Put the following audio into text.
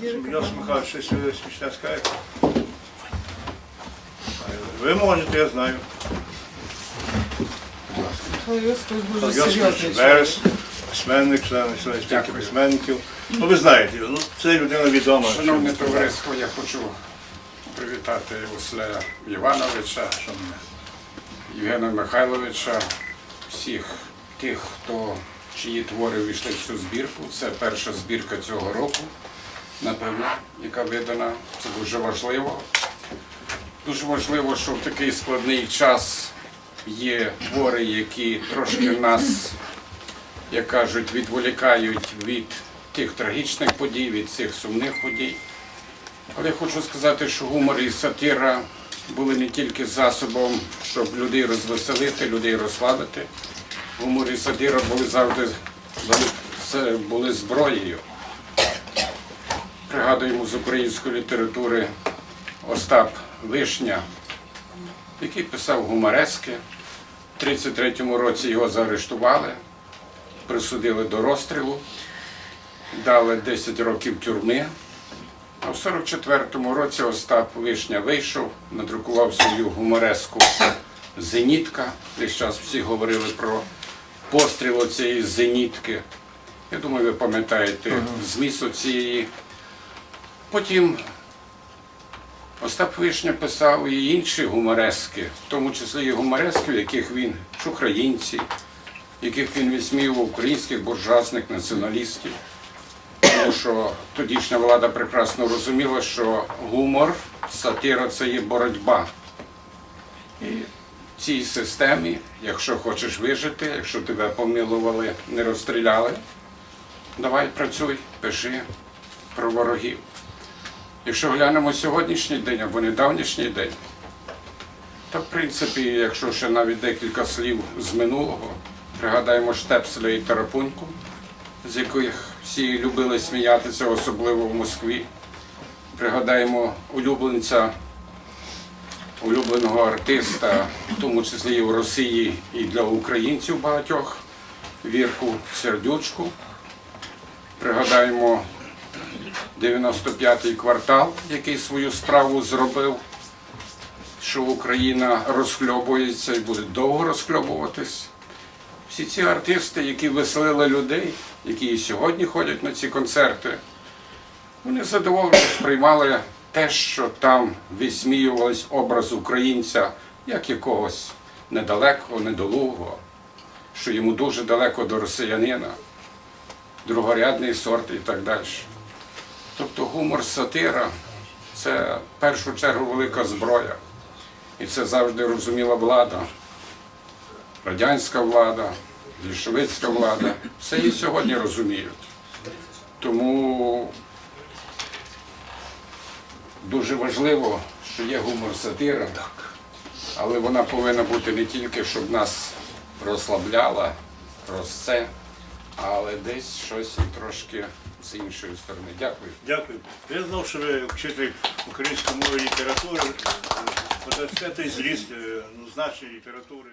Йосип Михайлович, щось ви смішне скажете? Ви можете, я знаю. Верес, письменник, член спілки письменників. Ну, ви знаєте, ну, це людина відома. Шановне товариство, я хочу привітати Ослея Івановича, Євгена Михайловича, всіх тих, хто чиї твори війшли в цю збірку. Це перша збірка цього року, напевно, яка видана. Це дуже важливо. Дуже важливо, що в такий складний час є твори, які трошки нас, як кажуть, відволікають від тих трагічних подій, від цих сумних подій. Але я хочу сказати, що гумор і сатира були не тільки засобом, щоб людей розвеселити, людей розслабити. Гумор і сатира були завжди були зброєю. Пригадуємо з української літератури Остап Вишня, який писав гуморески. В 33-му році його заарештували, присудили до розстрілу, дали 10 років тюрми. А в 44-му році Остап Вишня вийшов, надрукував свою гумореску Зенітка. Десь час всі говорили про постріл цієї зенітки. Я думаю, ви пам'ятаєте зміст цієї. Потім Остап Вишня писав і інші гуморески, в тому числі і гуморески, в яких він українці, яких він висміював українських буржуазних націоналістів. Тому що тодішня влада прекрасно розуміла, що гумор, сатира це є боротьба. І в цій системі, якщо хочеш вижити, якщо тебе помилували, не розстріляли, давай працюй, пиши про ворогів. Якщо глянемо сьогоднішній день або недавнішній день, то в принципі, якщо ще навіть декілька слів з минулого, пригадаємо Штепселя і Тарапуньку, з яких всі любили сміятися, особливо в Москві. Пригадаємо улюбленця, улюбленого артиста, в тому числі і в Росії, і для українців багатьох, Вірку Сердючку. Пригадаємо 95-й квартал, який свою справу зробив, що Україна розхльобується і буде довго розхльобуватись. Всі ці артисти, які веселили людей, які і сьогодні ходять на ці концерти, вони задоволено сприймали те, що там висміювались образ українця як якогось недалекого, недолугого, що йому дуже далеко до росіянина, другорядний сорт і так далі. Тобто гумор, сатира це в першу чергу велика зброя. І це завжди розуміла влада радянська влада, більшовицька влада, все і сьогодні розуміють. Тому дуже важливо, що є гумор сатира, але вона повинна бути не тільки, щоб нас розслабляла, це, але десь щось трошки з іншої сторони. Дякую. Дякую. Я знав, що ви вчитель української мови і літератури, подасте зріст, е, ну, значення літератури.